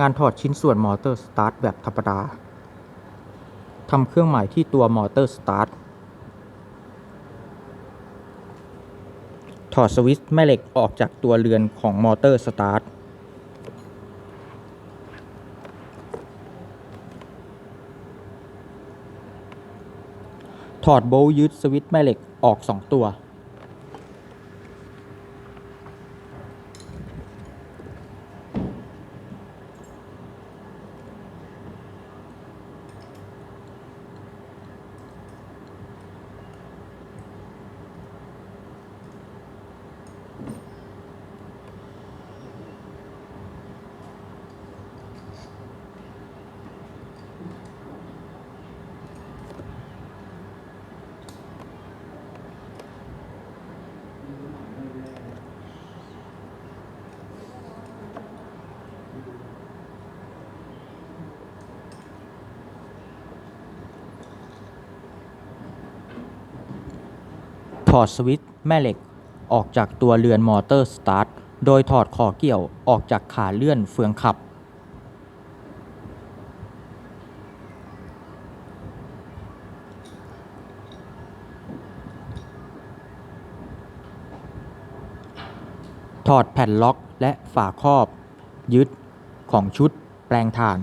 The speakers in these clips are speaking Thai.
งานถอดชิ้นส่วนมอเตอร์สตาร์ทแบบธรรมดาทำเครื่องหมายที่ตัวมอเตอร์สตาร์ทถอดสวิตช์แม่เหล็กออกจากตัวเรือนของมอเตอร์สตาร์ทถอดโบล์ยึดสวิตช์แม่เหล็กออก 2 ตัว อดสวิตช์แม่เหล็กออกจากตัวเรือนมอเตอร์สตาร์ทโดยถอดคอเกี่ยวออกจากขาเลื่อนเฟืองขับ ถอดแผ่นล็อกและฝาครอบ ยึดของชุดแปลงถ่าน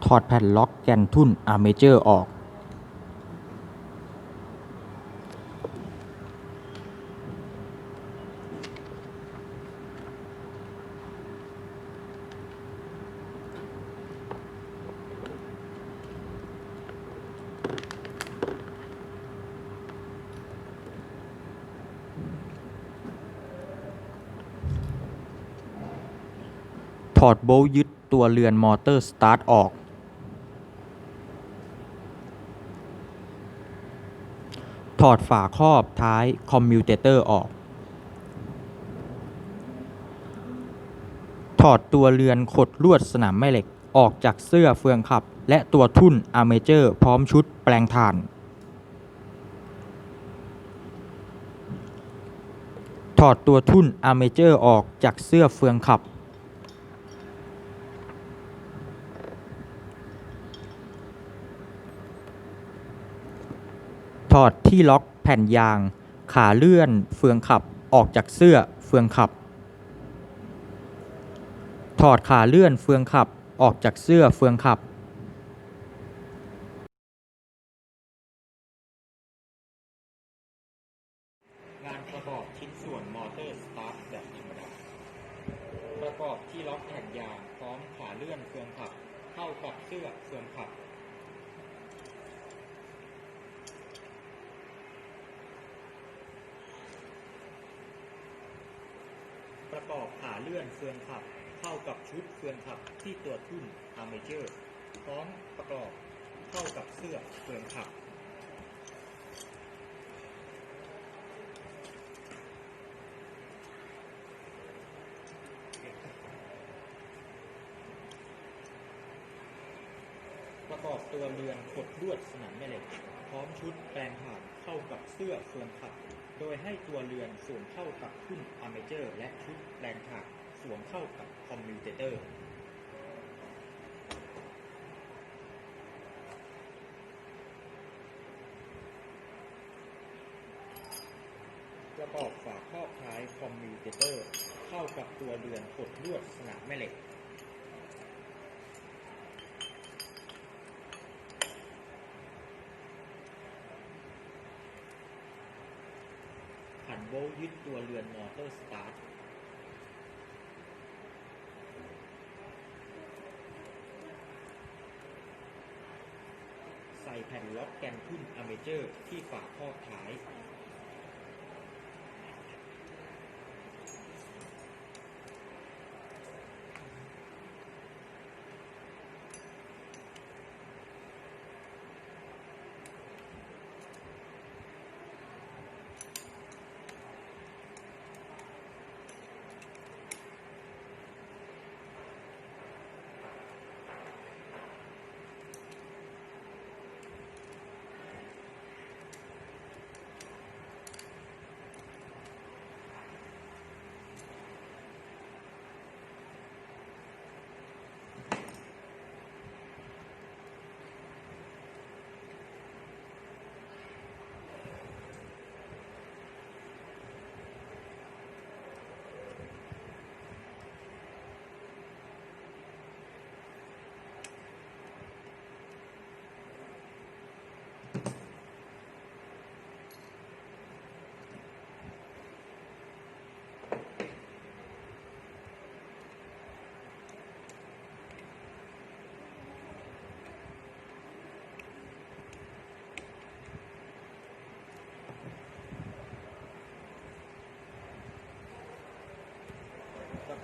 ถ อดแผ่นล็อกแกนทุ่นอาร์เมเจอร์ออก ถอดโบลยึดตัวเรือนมอเตอร์สตาร์ทออก ถอดฝาครอบท้ายคอมมิวเตเตอร์ออก ถอดตัวเรือนขดลวดสนามแม่เหล็กออกจากเสื้อเฟืองขับ และตัวทุ่นอาร์เมเจอร์พร้อมชุดแปลงถ่าน ถอดตัวทุ่นอาร์เมเจอร์ออกจากเสื้อเฟืองขับ ถอดที่ล็อกแผ่นยาง ขาเลื่อนเฟืองขับออกจากเสื้อเฟืองขับ ถอดขาเลื่อนเฟืองขับออกจากเสื้อเฟืองขับ ประกอบเข้ากับเสื้อเปลืองผัก ประกอบตัวเรือนกดลวดสนามแม่เหล็ก พร้อมชุดแปลงผ่านเข้ากับเสื้อส่วนขับ โดยให้ตัวเรือนสวมเข้ากับขึ้นอาร์เมเจอร์ และชุดแปลงผ่านสวมเข้ากับคอมมิวเตอร์ ระกอบฝาครอบท้ายคอมมิวเตเตอร์เข้ากับตัวเรือนขดลวดสนามแม่เหล็กขันโบยึดตัวเรือนมอเตอร์สตาร์ทใส่แผ่นล็อกแกนทุ่นอเมเจอร์ที่ฝาครอบท้าย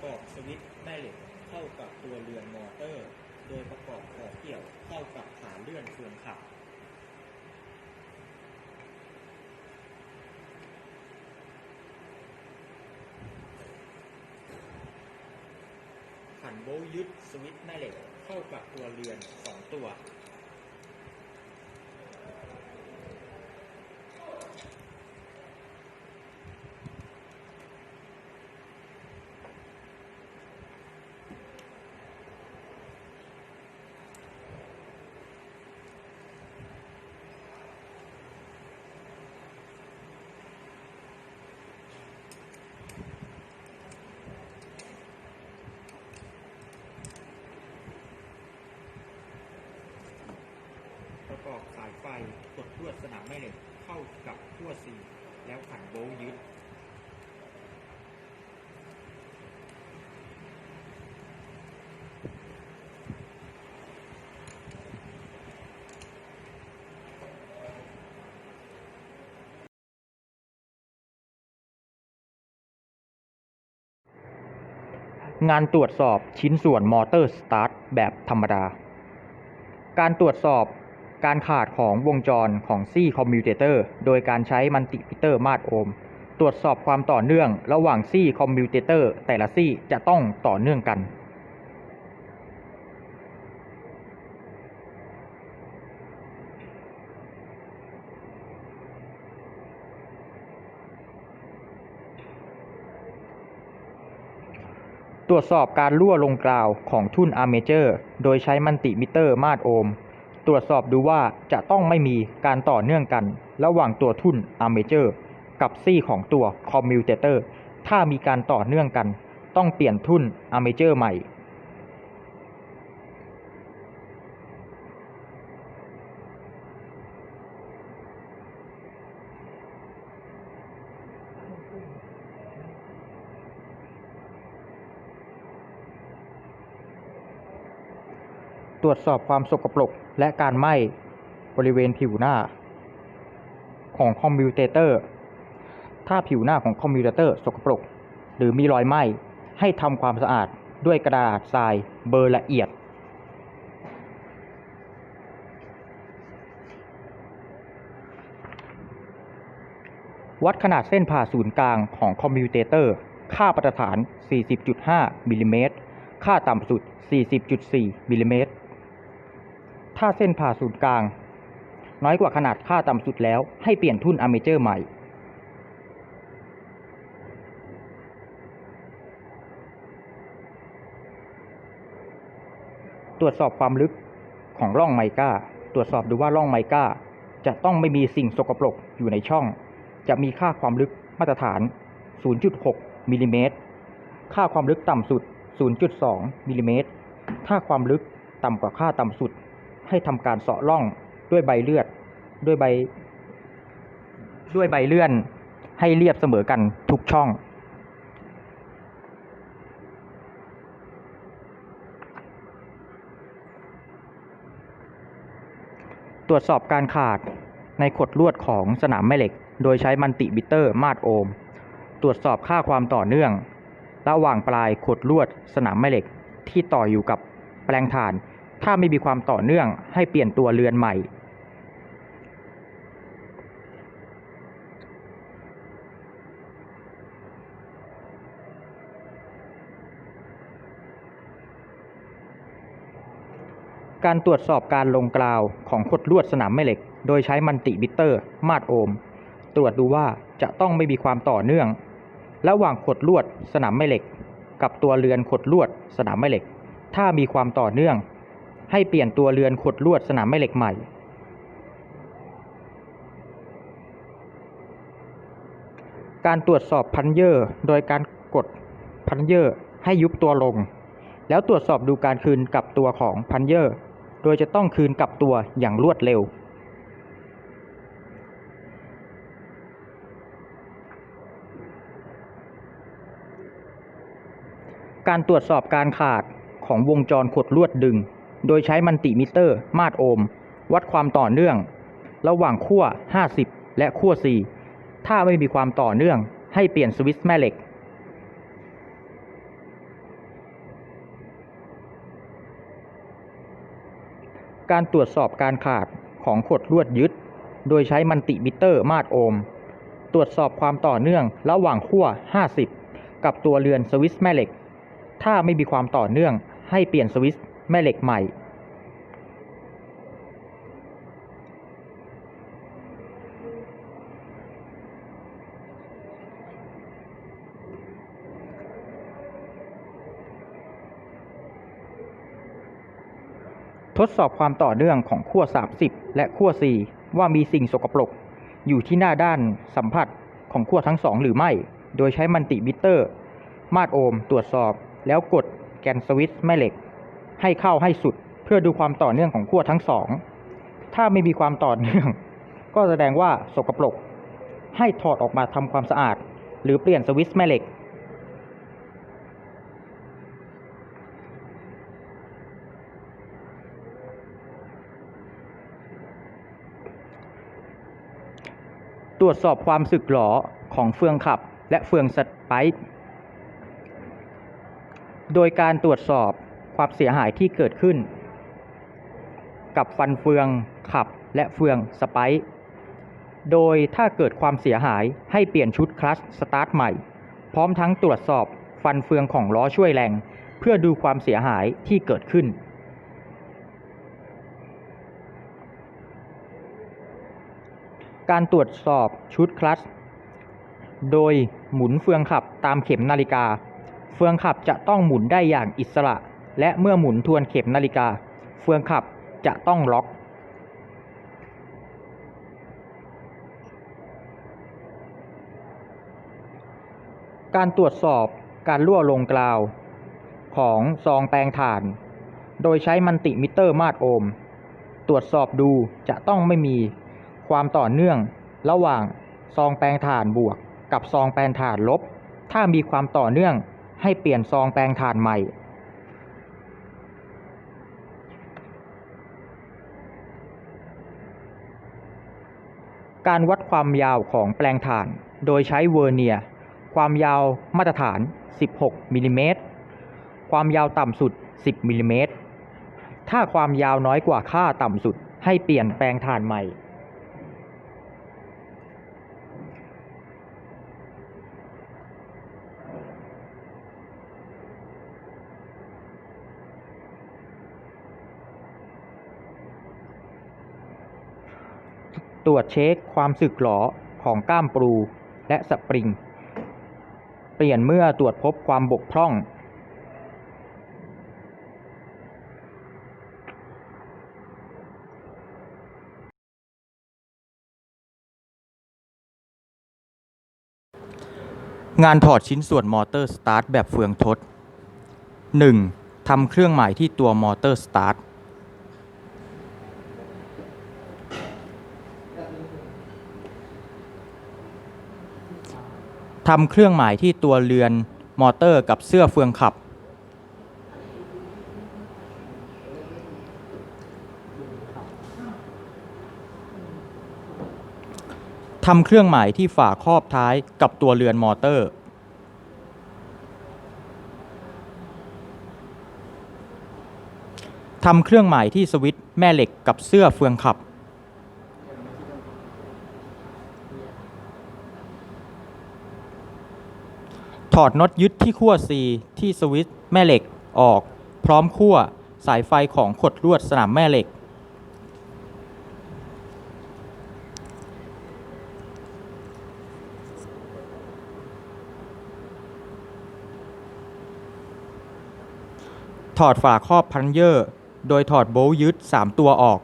กอบสวิตช์แม่เหล็กเข้ากับตัวเรือนมอเตอร์ โดยประกอบขอบเกี่ยวเข้ากับขาเลื่อนเฟืองขับ ขันโบลต์ยึดสวิตช์แม่เหล็กเข้ากับตัวเรือนสองตัว ประกอบสายไฟกดลวดสนามแม่เหล็กเข้ากับขั้วซีแล้วขันโบลต์ยึดงานตรวจสอบชิ้นส่วนมอเตอร์สตาร์ทแบบธรรมดา การตรวจสอบ การขาดของวงจรของซี่คอมมิวเตอร์โดยการใช้มัลติมิเตอร์มาตรโอห์มตรวจสอบความต่อเนื่องระหว่างซี่คอมมิวเตอร์แต่ละซี่จะต้องต่อเนื่องกันตรวจสอบการรั่วลงกราวของทุ่นอาร์เมเจอร์ โดยใช้มัลติมิเตอร์มาตรโอห์ม ตรวจสอบดูว่าจะต้องไม่มีการต่อเนื่องกัน ระหว่างตัวทุ่นอาร์เมเจอร์กับซี่ของตัวคอมมิวเตเตอร์ถ้ามีการต่อเนื่องกัน ต้องเปลี่ยนทุ่นอาร์เมเจอร์ใหม่ ต รวจสอบความสกปรกและการไหม้บริเวณผิวหน้า ของคอมพิวเตอร์ ถ้าผิวหน้าของคอมพิวเตอร์สกปรก หรือมีรอยไหม้ให้ทำความสะอาดด้วยกระดาษทรายเบอร์ละเอียด วัดขนาดเส้นผ่าศูนย์กลางของคอมพิวเตอร์ ค่ามาตรฐาน 40.5มิลลิเมตร ค่าต่ำสุด 40.4มิลลิเมตร ถ้าเส้นผ่าศูนย์กลาง น้อยกว่าขนาดค่าต่ำสุดแล้วให้เปลี่ยนทุ่นอเมเจอร์ใหม่ ตรวจสอบความลึกของร่องไมก้า ตรวจสอบดูว่าร่องไมก้า จะต้องไม่มีสิ่งสกปรกอยู่ในช่อง จะมีค่าความลึกมาตรฐาน 0.6มิลลิเมตร ค่าความลึกต่ำสุด 0.2มิลลิเมตร ถ้าความลึกต่ำกว่าค่าต่ำสุด ให้ทำการเสาะร่องด้วยใบเลือด ด้วยใบ ด้วยใบเลื่อน ให้เรียบเสมอกันทุกช่อง ตรวจสอบการขาดในขดลวดของสนามแม่เหล็ก โดยใช้มันติมิเตอร์มาตรโอห์ม ตรวจสอบค่าความต่อเนื่อง ระหว่างปลายขดลวดสนามแม่เหล็กที่ต่ออยู่กับแปลงถ่าน ถ้าไม่มีความต่อเนื่องให้เปลี่ยนตัวเรือนใหม่ การตรวจสอบการลงกราวของขดลวดสนามแม่เหล็ก โดยใช้มันติมิเตอร์ มาตรโอห์มตรวจดูว่าจะต้องไม่มีความต่อเนื่อง ระหว่างขดลวดสนามแม่เหล็ก กับตัวเรือนขดลวดสนามแม่เหล็ก ถ้ามีความต่อเนื่อง ให้เปลี่ยนตัวเรือนขดลวดสนามแม่เหล็กใหม่ การตรวจสอบพันเยอร์โดยการกดพันเยอร์ให้ยุบตัวลง แล้วตรวจสอบดูการคืนกลับตัวของพันเยอร์โดยจะต้องคืนกลับตัวอย่างรวดเร็ว การตรวจสอบการขาดของวงจรขดลวดดึง โดยใช้มันติมิเตอร์ มาตรโอห์มวัดความต่อเนื่อง ระหว่างขั้ว 50 และขั้ว 4 ถ้าไม่มีความต่อเนื่องให้เปลี่ยนสวิตช์แม่เหล็ก การตรวจสอบการขาดของขดลวดยึด โดยใช้มันติมิเตอร์มาตรโอห์มตรวจสอบความต่อเนื่องระหว่างขั้ว 50 กับตัวเรือนสวิตช์แม่เหล็ก ถ้าไม่มีความต่อเนื่องให้เปลี่ยนสวิตช์ แม่เหล็กใหม่ ทดสอบความต่อเนื่องของขั้ว 30 และขั้ว 4 ว่ามีสิ่งสกปรก อยู่ที่หน้าด้านสัมผัสของขั้วทั้งสองหรือไม่ โดยใช้มันติมิเตอร์ มาตรโอห์มตรวจสอบแล้วกดแกนสวิตช์แม่เหล็ก ให้เข้าให้สุด เพื่อดูความต่อเนื่องของขั้วทั้งสอง ถ้าไม่มีความต่อเนื่อง ก็แสดงว่าสกปรก ให้ถอดออกมาทำความสะอาด หรือเปลี่ยนสวิตช์แม่เหล็ก ตรวจสอบความสึกหรอของเฟืองขับและเฟืองสไปซ์โดยการตรวจสอบ ความเสียหายที่เกิดขึ้น กับฟันเฟืองขับและเฟืองสไปซ์โดยถ้าเกิดความเสียหายให้เปลี่ยนชุดคลัตช์สตาร์ทใหม่ พร้อมทั้งตรวจสอบฟันเฟืองของล้อช่วยแรง เพื่อดูความเสียหายที่เกิดขึ้น การตรวจสอบชุดคลัตช์โดยหมุนเฟืองขับตามเข็มนาฬิกา เฟืองขับจะต้องหมุนได้อย่างอิสระ และเมื่อหมุนทวนเข็มนาฬิกา เฟืองขับจะต้องล็อก การตรวจสอบการรั่วลงกราว ของซองแปลงถ่าน โดยใช้มันติมิเตอร์มาตรโอห์มตรวจสอบดูจะต้องไม่มีความต่อเนื่องระหว่างซองแปลงถ่านบวกกับซองแปลงถ่านลบ ถ้ามีความต่อเนื่องให้เปลี่ยนซองแปลงถ่านใหม่ การวัดความยาวของแปลงฐาน โดยใช้เวอร์เนียร์ความยาวมาตรฐาน 16มิลลิเมตรความยาวต่ำสุด 10มิลลิเมตรถ้าความยาวน้อยกว่าค่าต่ำสุด ให้เปลี่ยนแปลงฐานใหม่ ตรวจเช็คความสึกหรอของกล้ามปรูและสปริง เปลี่ยนเมื่อตรวจพบความบกพร่อง งานถอดชิ้นส่วนมอเตอร์สตาร์ทแบบเฟืองทด 1. ทำเครื่องหมายที่ตัวมอเตอร์สตาร์ท ทำเครื่องหมายที่ตัวเรือนมอเตอร์กับเสื้อเฟืองขับ ทำเครื่องหมายที่ฝาครอบท้ายกับตัวเรือนมอเตอร์ ทำเครื่องหมายที่สวิตช์แม่เหล็กกับเสื้อเฟืองขับ อดน็อตยึดที่ขั้ว C ที่สวิตช์แม่เหล็กออก พร้อมขั้วสายไฟของขดลวดสนามแม่เหล็ก ถอดฝาครอบพันเยอร์ โดยถอดโบลต์ยึด 3 ตัวออก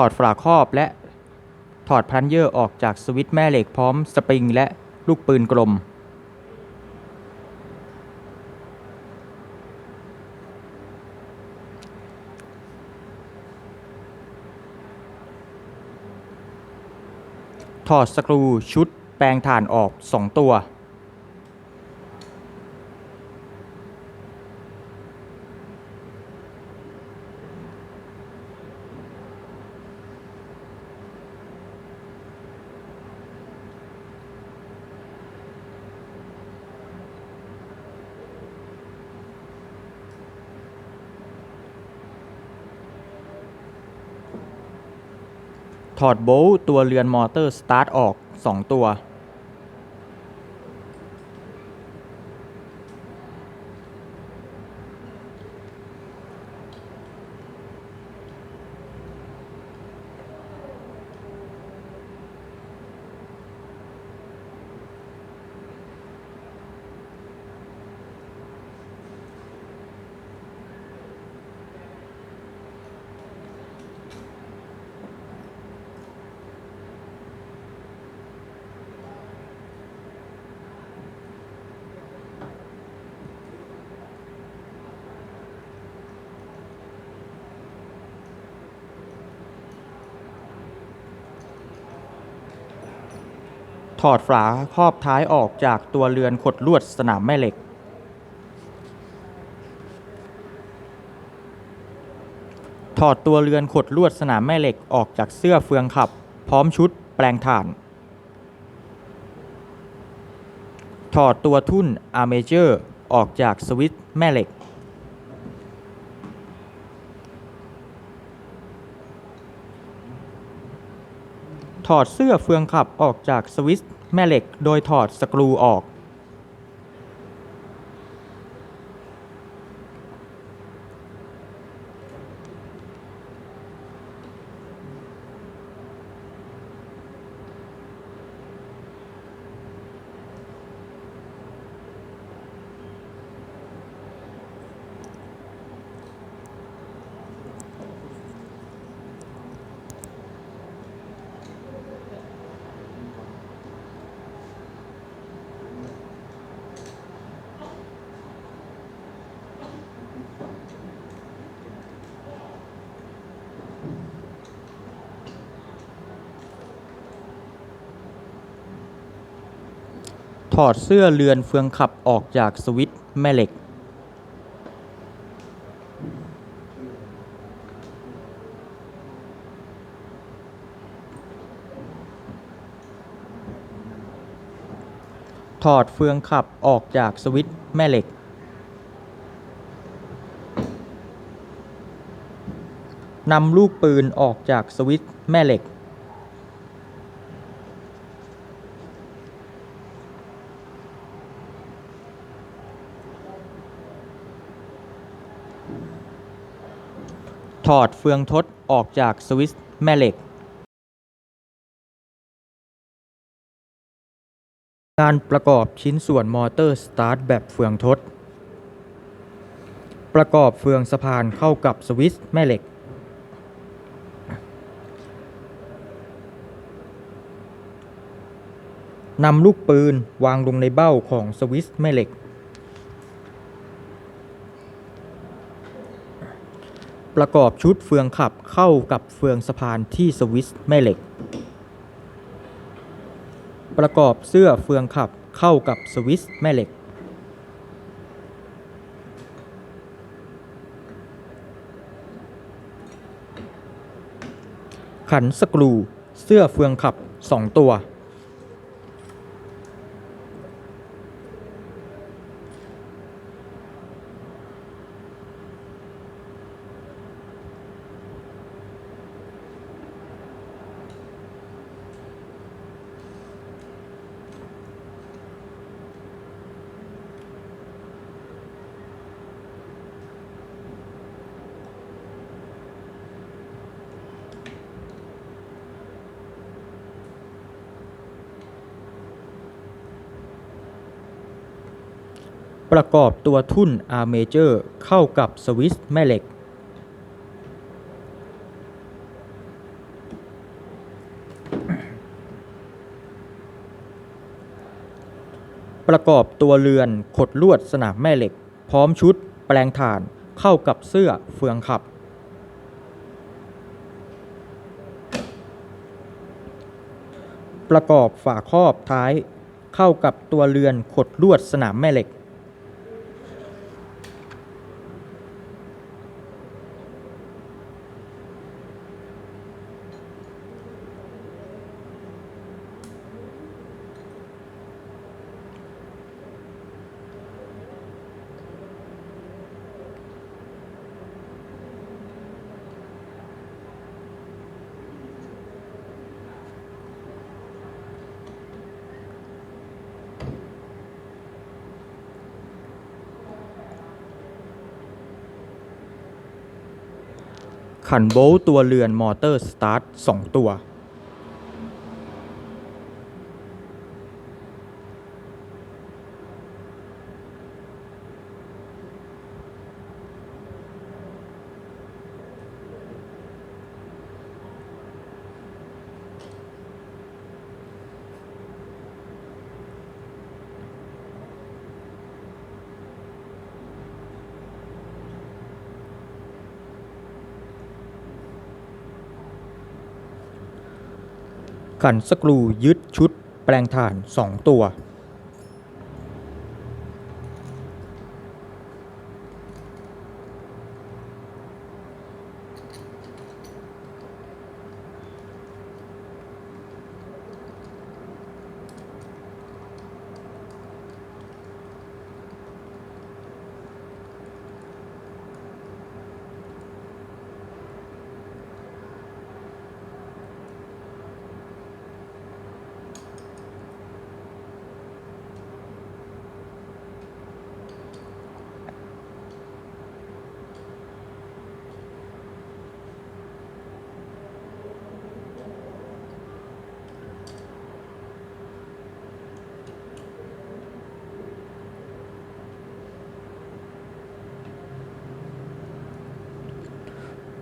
ถอดฝาครอบและถอดพลันเยอร์ออกจากสวิตช์แม่เหล็กพร้อมสปริงและลูกปืนกลม ถอดสกรูชุดแปลงถ่านออก 2 ตัว ถอดโบลต์ตัวเรือนมอเตอร์สตาร์ทออก 2 ตัว ถอดฝาครอบท้ายออกจากตัวเรือนขดลวดสนามแม่เหล็ก ถอดตัวเรือนขดลวดสนามแม่เหล็กออกจากเสื้อเฟืองขับ พร้อมชุดแปลงถ่าน ถอดตัวทุ่นอาร์เมเจอร์ออกจากสวิตช์แม่เหล็ก ถอดเสื้อเฟืองขับออกจากสวิตช์แม่เหล็ก โดยถอดสกรูออก ถอดเสื้อเรือนเฟืองขับออกจากสวิตช์แม่เหล็กถอดเฟืองขับออกจากสวิตช์แม่เหล็ก นำลูกปืนออกจากสวิตช์แม่เหล็ก ถอดเฟืองทดออกจากสวิตช์แม่เหล็กการประกอบชิ้นส่วนมอเตอร์สตาร์ทแบบเฟืองทด ประกอบเฟืองสะพานเข้ากับสวิตช์แม่เหล็ก นำลูกปืนวางลงในเบ้าของสวิตช์แม่เหล็ก ประกอบชุดเฟืองขับเข้ากับเฟืองสะพานที่สวิตช์แม่เหล็ก ประกอบเสื้อเฟืองขับเข้ากับสวิตช์แม่เหล็ก ขันสกรู เสื้อเฟืองขับ 2 ตัว ประกอบตัวทุ่นอาร์เมเจอร์เข้ากับสวิตช์แม่เหล็ก ประกอบตัวเรือนขดลวดสนามแม่เหล็ก พร้อมชุดแปลงถ่านเข้ากับเสื้อเฟืองขับ ประกอบฝาครอบท้ายเข้ากับตัวเรือนขดลวดสนามแม่เหล็ก ขันโบลต์ตัวเรือนมอเตอร์สตาร์ทสองตัว ขันสกรูยึดชุดแปลงถ่าน 2 ตัว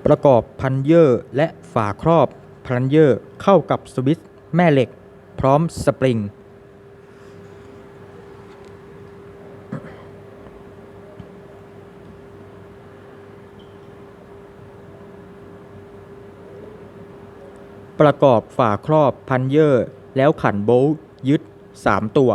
ประกอบพันเยอร์และฝาครอบพันเยอร์เข้ากับสวิตช์แม่เหล็ก พร้อมสปริง ประกอบฝาครอบพันเยอร์แล้วขันโบลต์ยึด 3 ตัว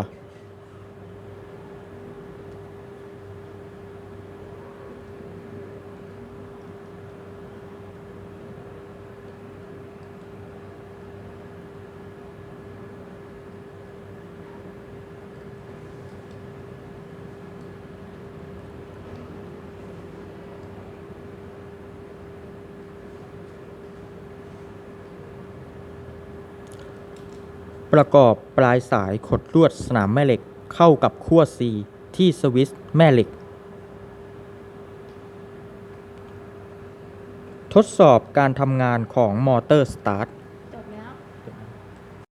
ประกอบปลายสายขดลวดสนามแม่เหล็กเข้ากับขั้ว C ที่สวิสแม่เหล็ก ทดสอบการทำงานของมอเตอร์สตาร์ท